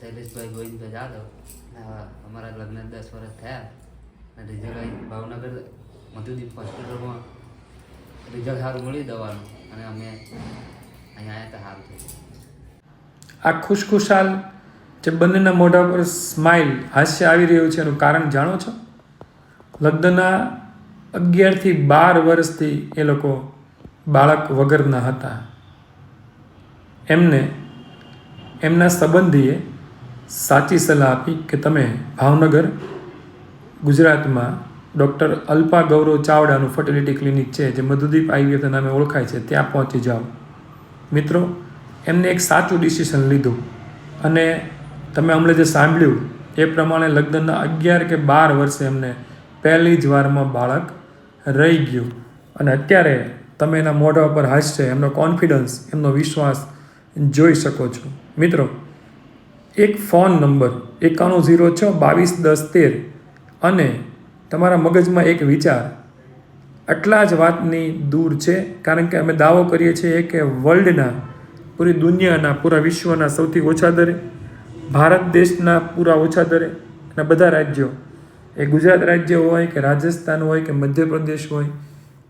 શૈલેષભાઈ ગોવિંદભાઈ જાદવ અમારા લગ્ન દસ વર્ષ થયા. અને રિઝલ્ટ ભાવનગર, મધુદીપ હોસ્પિટલમાં રિઝલ્ટ સારું મળી દવાનું. અને અમે અહીંયા આવ્યા હતા સારું થયું આ ખુશખુશાલ જે બંનેના મોઢા પર સ્માઇલ હાસ્ય આવી રહ્યું છે, એનું કારણ જાણો છો? લગ્નના અગિયારથી બાર વર્ષથી એ લોકો બાળક વગરના હતા. એમને, એમના સંબંધીએ સાચી સલાહ આપી કે તમે ભાવનગર, ગુજરાતમાં ડૉક્ટર અલ્પા ગૌરવ ચાવડાનું ફર્ટિલિટી ક્લિનિક છે, જે મધુદીપ આઈવીએફ નામે ઓળખાય છે, ત્યાં પહોંચી જાઓ. મિત્રો, એમને એક સાચું ડિસિશન લીધું અને તમે અમને જે સાંભળ્યું, એ પ્રમાણે લગ્નના અગિયાર કે બાર વર્ષે એમને પહેલી જ વારમાં બાળક રહી ગયું. અને અત્યારે તમે એના મોઢા પર હાસ્ય એમનો કોન્ફિડન્સ એમનો વિશ્વાસ જોઈ શકો છો. મિત્રો એક ફોન નંબર એકાણું ઝીરો છ બાવીસ દસ તેર અને તમારા મગજમાં એક વિચાર. આટલા જ વાતની દૂર છે, કારણ કે અમે દાવો કરીએ છીએ કે વર્લ્ડના પૂરી દુનિયાના, પૂરા વિશ્વના સૌથી ઓછા દરે, ભારત દેશના પૂરા ઓછા દરે અને બધા રાજ્યો. એ ગુજરાત રાજ્ય હોય કે રાજસ્થાન હોય કે મધ્યપ્રદેશ હોય,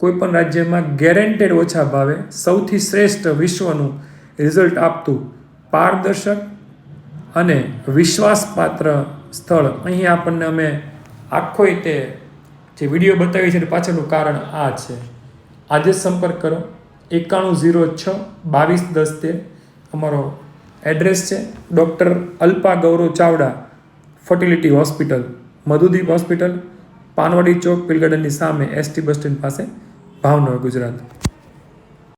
કોઈ પણ રાજ્યમાં ગેરેન્ટેડ ઓછા ભાવે, સૌથી શ્રેષ્ઠ વિશ્વનું રિઝલ્ટ આપતું પારદર્શક અને વિશ્વાસપાત્ર સ્થળ. અહીં આપણને અમે આખો તે જે વીડિયો બતાવી છે પાછળનું કારણ આ છે. આજે સંપર્ક કરો. એકાણું ઝીરો છ બાવીસ દસ તેર. અમારો એડ્રેસ છે doctor Alpa Gaurav Chavda fertility hospital, Madhudeep hospital, Panwadi ચોક પિલગાર્ડનની સામે એસટી બસ સ્ટેન્ડ પાસે, ભાવનગર, ગુજરાત.